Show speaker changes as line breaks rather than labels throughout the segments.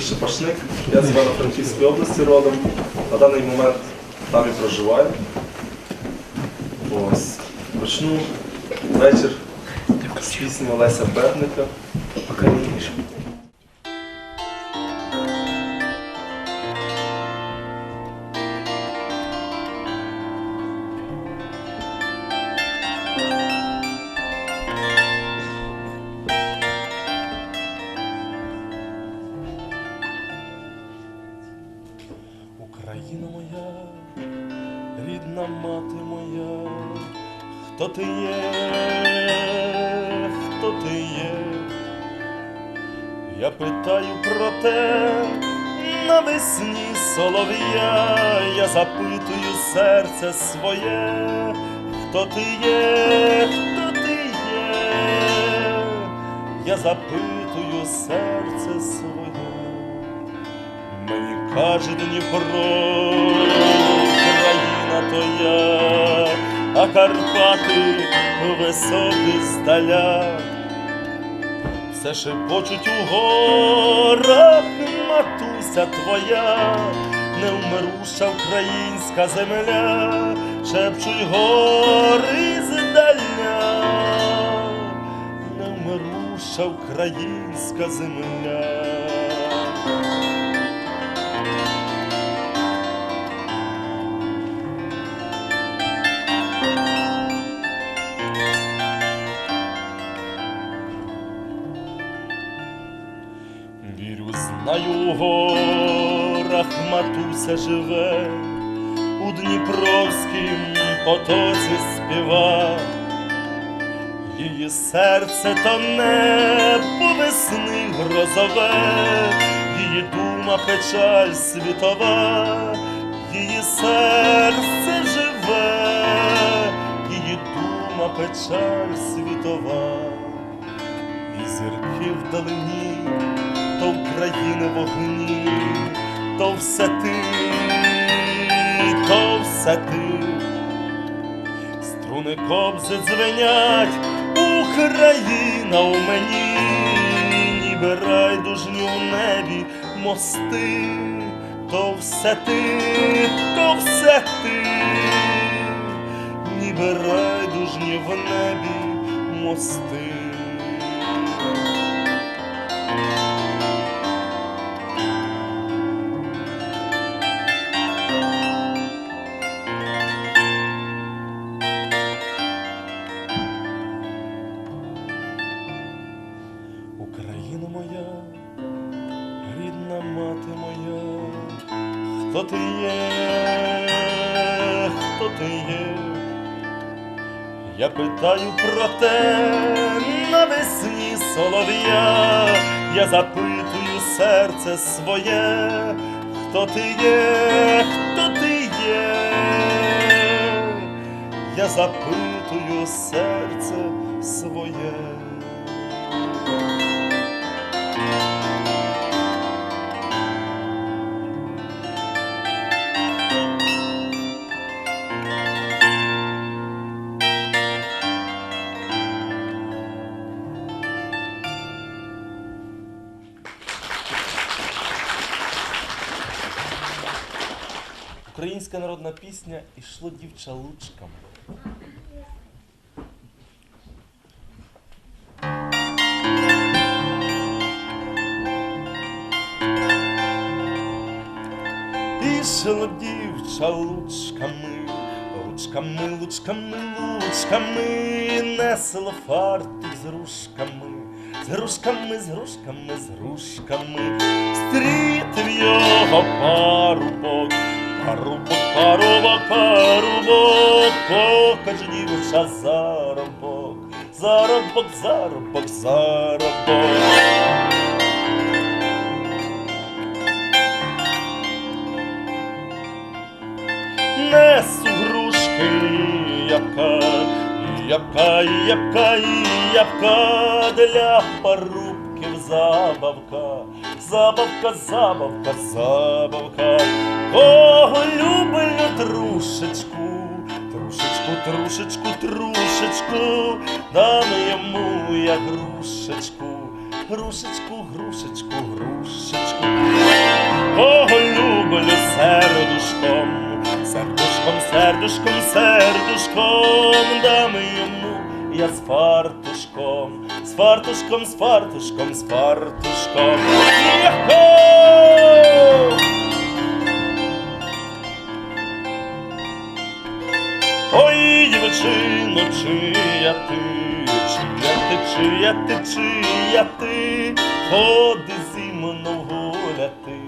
Е, Моє ім'я Віктор, прізвище Пашник. Я з Івано-Франківської області родом. На даний момент там і проживаю. Ось. Почну вечір з пісні Олеся Берника. «Україніш».
Ти є, хто ти є? Я питаю про те навесні солов'я, я запитую серце своє, хто ти є, хто ти є? Я запитую серце своє. Мені каже Дніпро, Україна то я, а Карпати високі здаля, все шепочуть у горах, матуся твоя, невмируша українська земля, шепчуть гори здаля, невмируша українська земля. Вірю, знаю, у горах матуся живе, у Дніпровськім потоці співа, її серце то небо весни грозове, її дума печаль світова, її серце живе, її дума печаль світова. І зірки вдалині, України вогні, то все ти, то все ти, струни кобзи дзвенять, Україна у мені, ніби райдужні у небі мости, то все ти, то все ти, ніби райдужні в небі мости. Є? Я питаю про те навесні солов'я, я запитую серце своє, хто ти є, хто ти є? Я запитую серце своє. Народна пісня ішло дівча лучками. Ішло дівча лучками, лучками, лучками, лучками, несло фартук з рушками, з грушками, з грушками, з грушками, стрітив його парубок, парубок, парубок, парубок, покаж дівча заробок, заробок, заробок, заробок. несу грушки, ябка, ябка, ябка, ябка для парубків забавка, забавка, забавка, забавка, кого люблю трушечку, трушечку, трушечку, трушечку, дам йому я грушечку, грушечку, грушечку, грушечку. Кого люблю сердушком, сердушком, сердушком, сердушком, дам йому я з фартушком, з фартушком, з фартушком, з фартушком. Йо-хо! Ой, дівчино, чия ти, чия ти, чия ти, чия ти, ходи зі мною гуляти,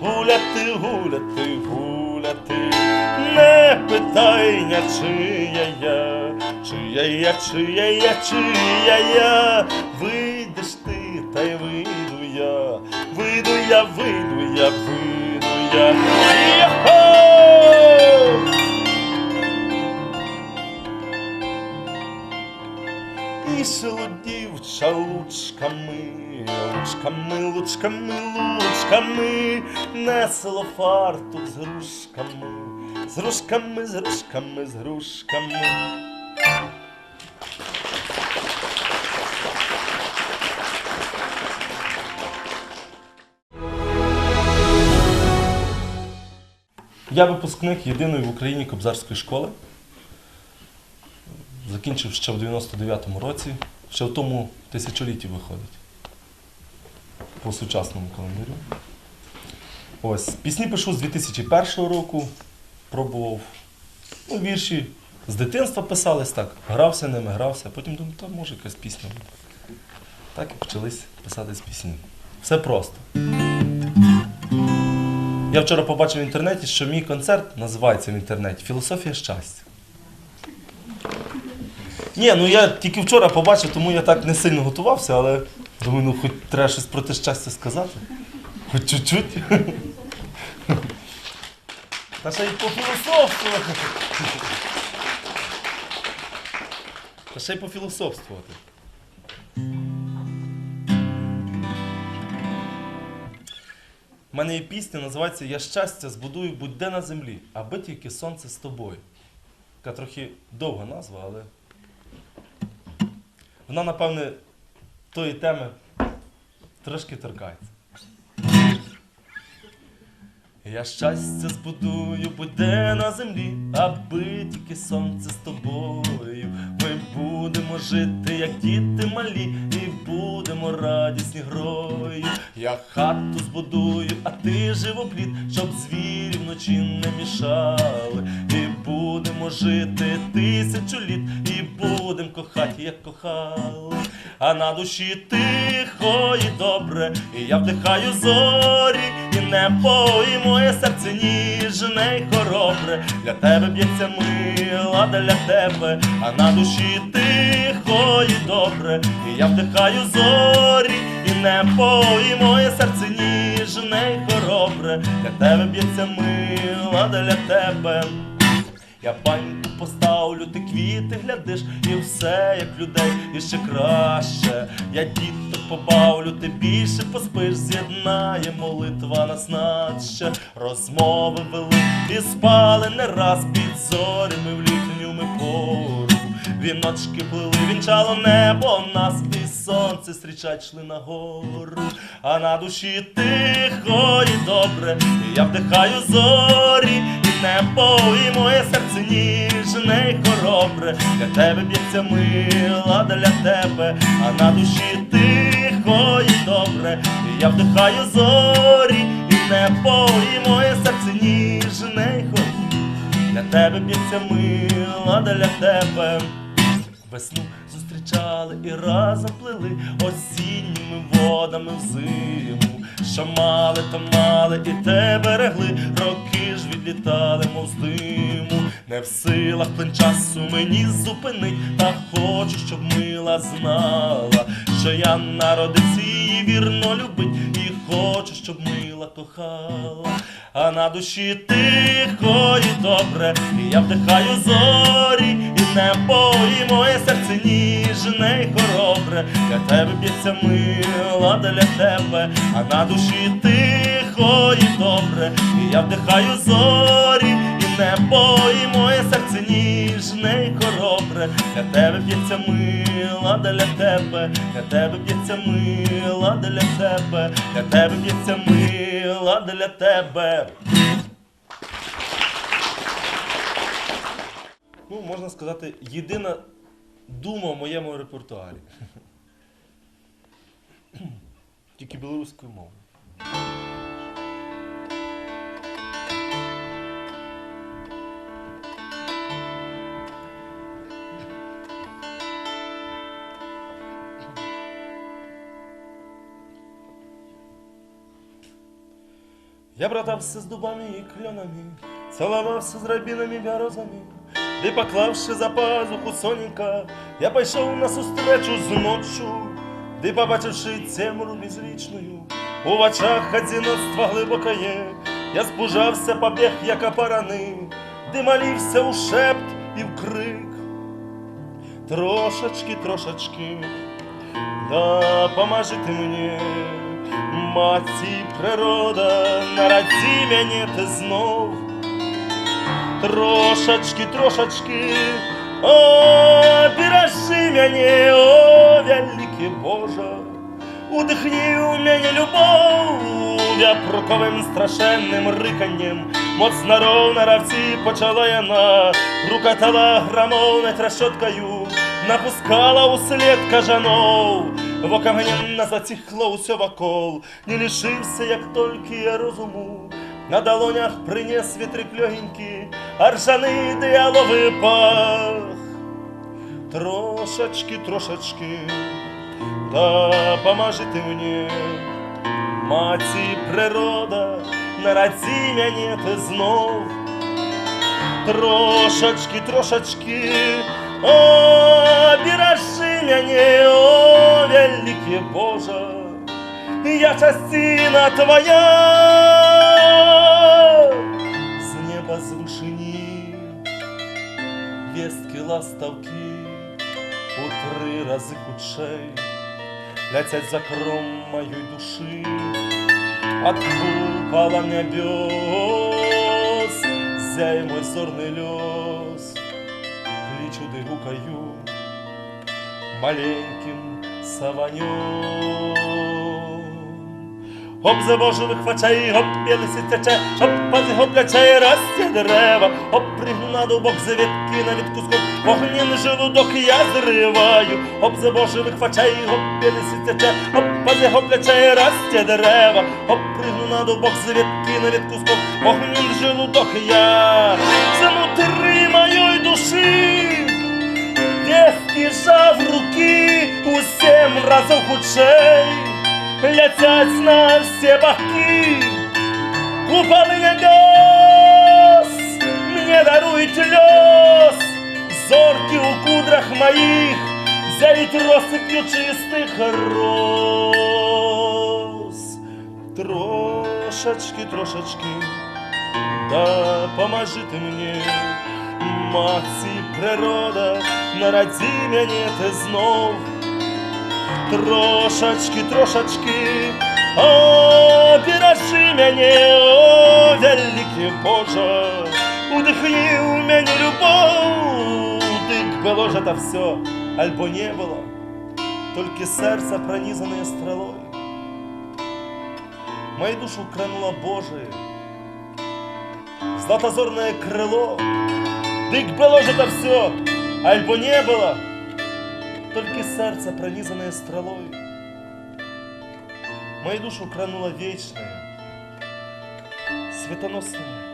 гуляти, гуляти, гуляти, не питайня, чия я, чия я, чия я, чия я, вийдеш ти, та й вийду я, вийду я, вийду я, вийду я. І шелудівча лучками, лучками, лучками, лучками, несло фартук з грушками, з грушками, з грушками, з грушками. Я випускник єдиної в Україні кобзарської школи. Закінчив ще в 99-му році, ще в тому тисячолітті виходить. По сучасному календарю. Ось, пісні пишу з 2001 року, пробував ну, вірші. З дитинства писались так, грався ними, грався, потім думаю, та може якась пісня буде. Так і почались писати з пісні. Все просто. Я вчора побачив в інтернеті, що мій концерт називається в інтернеті Філософія щастя. Ні, ну я тільки вчора побачив, тому я так не сильно готувався, але думаю, ну хоч треба щось про те щастя сказати. Хоч чуть-чуть. Та ще й пофілософствувати. Та ще й пофілософствувати. У мене є пісня, називається Я щастя збудую будь-де на землі, аби тільки сонце з тобою. Така трохи довга назва, але вона, напевне, тої теми трошки торкається. Я щастя збудую будь-де на землі, аби тільки сонце з тобою. Ми будемо жити, як діти малі, і будемо радісні грою. Я хату збудую, а ти живоплід, щоб звірі вночі не мішали. І будемо жити тисячу літ, і будемо кохати, як кохали. А на душі тихо і добре, і я вдихаю зорі, і небо, і моє серце ніжне й хоробре. Для тебе б'ється мила, для тебе, а на душі тихо і добре, і я вдихаю зорі, і небо, і моє серце ніжне й хоробре. Для тебе б'ється мила, для тебе. Я баньку поставлю, ти квіти глядиш, і все як людей, і ще краще. Я діток побавлю, ти більше поспиш, з'єднає молитва нас наче. Розмови вели і спали не раз під зорями в літню ми пору. Віночки плили, вінчало небо нас, і сонце зустрічать йшли нагору. А на душі тихо і добре, і я вдихаю зорі, небо, і моє серце ніжне й хоробре. Для тебе б'ється мила, для тебе, а на душі тихо і добре, я вдихаю зорі, і небо, і моє серце ніжне й хоробре. Для тебе б'ється мила, для тебе. Весну зустрічали і разом плили осінніми водами в зиму. Що мали, то мали і те берегли, роки з диму. Не в силах тим часу мені зупинить, та хочу, щоб мила знала, що я народився її вірно любить, хочу, щоб мила кохала. А на душі тихо і добре, і я вдихаю зорі, і небо, і моє серце ніжне й хоробре. Для тебе б'ється мила, для тебе, а на душі тихо і добре, і я вдихаю зорі, небо і моє серце ніжне і хоробре. Для тебе б'ється мила, для тебе, для тебе б'ється мила, для тебе, для тебе б'ється мила, для тебе. Ну, можна сказати, єдина дума в моєму репертуарі. Тільки білоруською мовою. Я братався з дубами і кльонами, цілувався з рабінами вярозами, де поклавши за пазуху соненька, я пішов на зустрічу з ночу, де побачивши темру безлічною, у очах одиночства глибокое, я збужався, побіг, як опараний, де молився у шепт і в крик. Трошечки, трошечки, да поможете мені, маті природа, народи мене ти знов. Трошечки, трошечки, о, бережи мене, о, великий Боже, удихни у мене любов, я проковим страшенним риканням, моцно ровно равці почала яна, рукотала громовною трещоткою, напускала услед кажанов, в окамененно затихло усе вокол, не лишився, як тільки я розуму, на долонях приніс вітрик легенький, а ржаний діаловий пах. Трошечки, трошечки, да поможете мені, маті природа, народи мене ти знов. Трошечки, трошечки, о, бережи мене, о, великий Боже, я частина твоя, з неба з вишині, вестки ластовки у три рази худшей летять за кром моєї душі, от купола небес, зяй мой зорний лёс, кличу да гукаю маленьким саванем. Оп за Боже вихвачай, оп білиси тече, оп пази гопляче, росте дерева, оп пригну до бок завітки на відкуском, огнін желудок я зриваю, оп за Боже вихвачай, оп білиси тече, оп пази гопляче, росте дерева, оп пригну до бок завітки на відкуском, огнін желудок я замутри моєї душі. Вески жав руки у семь разів худшей Летять на все боки Куполы небес Мне дарует лес Зорки у кудрах моих Зяють розсыпью чистых роз Трошечки, трошечки Да поможите мне Маці природа, народи мене ти знов. Трошечки, трошечки, о, бережи мене, о, великий Боже, удихни у мене любов. Дик було ж это все, альбо не було, тільки серце пронизане стрелой. Мою душу крануло Божие, златозорное крыло, Дик было же это все, альбо не было, только сердце, пронизанное стрелой. Мою душу крануло вечное, светоносное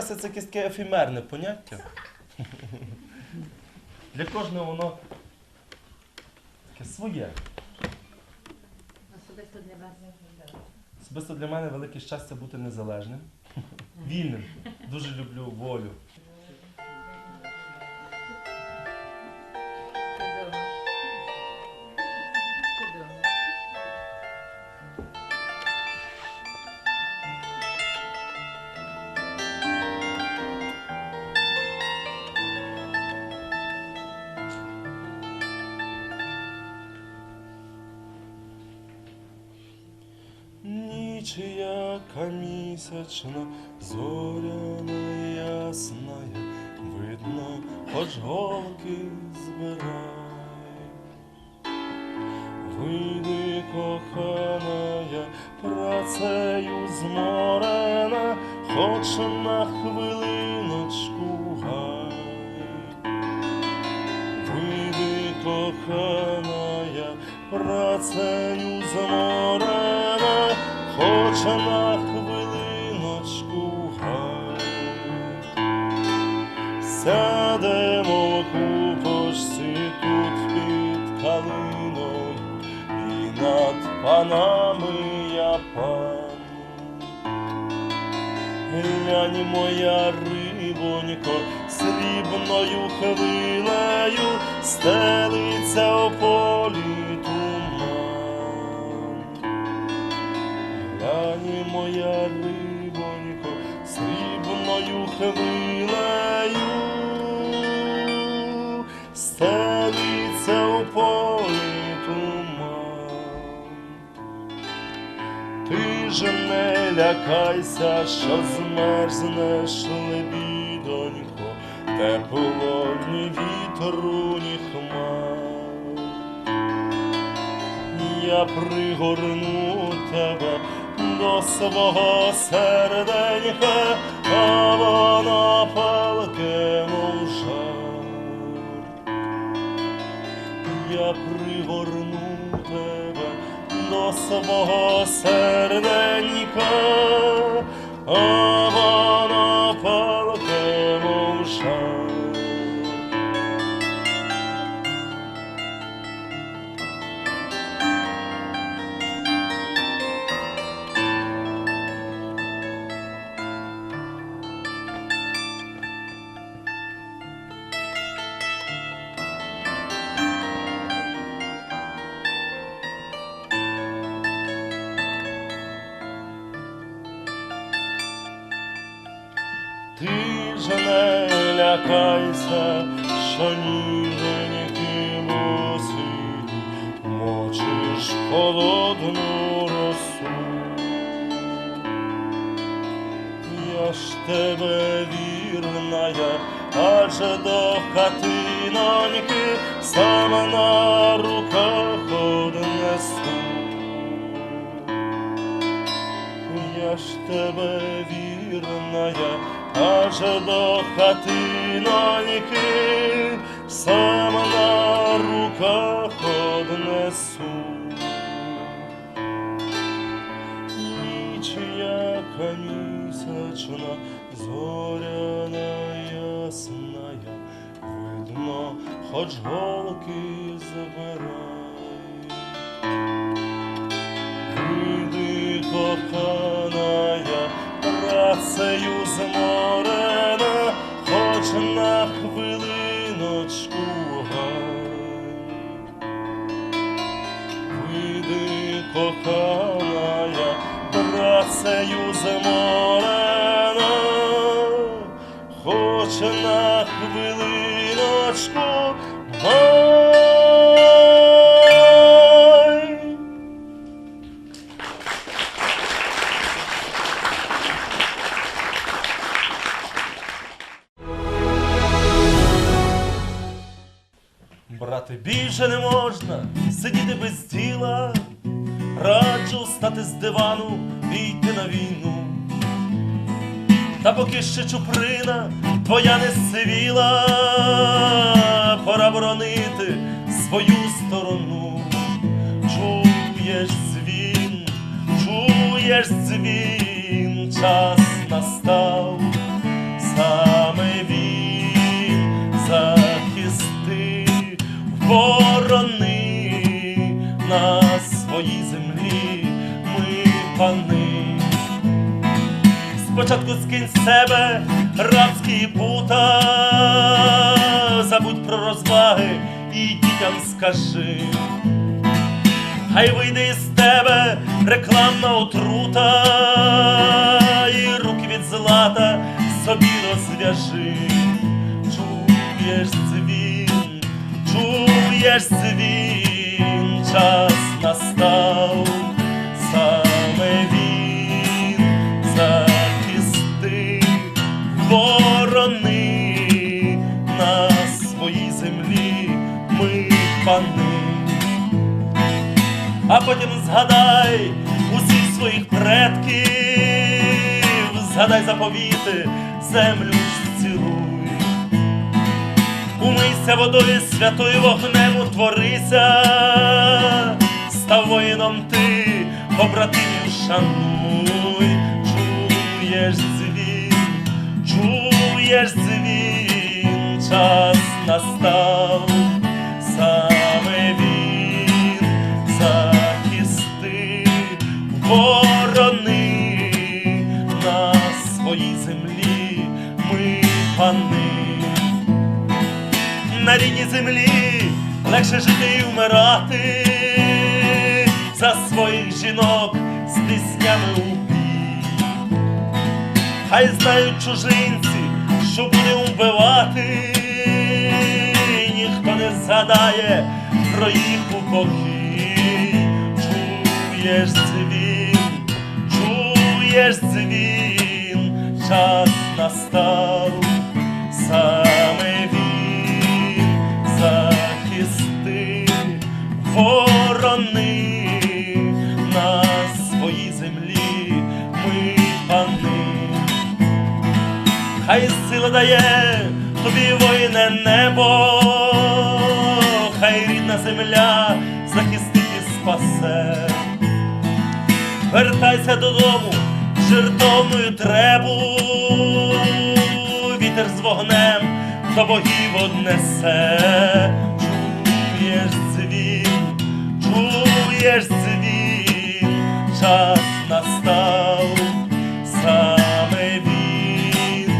Щастя це якесь таке ефемерне поняття. Для кожного воно таке своє.
Особисто для вас.
Особисто для мене велике щастя бути незалежним, вільним. Дуже люблю волю. Ніч яка місячна, зоряна ясная, видно, хоч голки збирай. Вийди, коханая, працею зморена, хоч на хвилиночку гай. Вийди, коханая, працею зморена, над моя пан. Глянь, моя рибонько, срібною хвилею стелиться у полі лякайся, що змерзнеш, лебідонько, тепло ні вітру, ні хмар. Я пригорну тебе до свого серденька, а воно палке, мов жар. Я пригорну тебе до свого серденька, лякайся, що ніженьки мосі, мочиш холодну росу. Я ж тебе вірная, аж до хатиноньки сам на руках однесу. Я ж тебе вірная, аж до хатиноньки сам на руках однесу. Ніч яка місячна, зоряна ясная, видно, хоч голки забирай. Вийди, коханая, ще чуприна, твоя не сивіла, пора боронити свою сторону, чуєш дзвін, чуєш дзвін, час настав, саме він захисти, ворони на своїй землі. Ми пани. Спочатку скинь з себе рабські пута, забудь про розваги і дітям скажи. Хай вийде із тебе рекламна отрута, і руки від злата собі розв'яжи. Чуєш дзвін, чуєш дзвін, час настав, а потім згадай усіх своїх предків, згадай заповіти, землю зцілуй. Умийся водою святою вогнем утворися, став воїном ти, побратимів шануй, чуєш дзвін, чуєш дзвін, час настав, на рідній землі легше жити і вмирати за своїх жінок з піснями у бій. Хай знають чужинці, що буде вбивати, ніхто не згадає про їх упокій. Чуєш дзвін, чуєш дзвін, час настав, саме ворони на своїй землі, ми пани. Хай сила дає тобі воїне небо, хай рідна земля захистить і спасе. Вертайся додому, жертовною требу, вітер з вогнем до богів однесе. Чуєш дзвін, час настав, саме він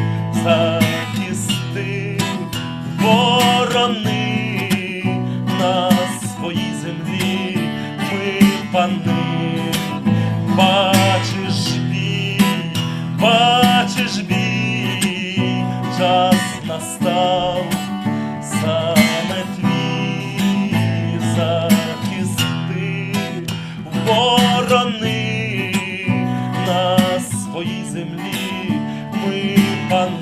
захистив, ворони на своїй землі, ми пани, бачиш бій, ворони на своїй землі, ми пани.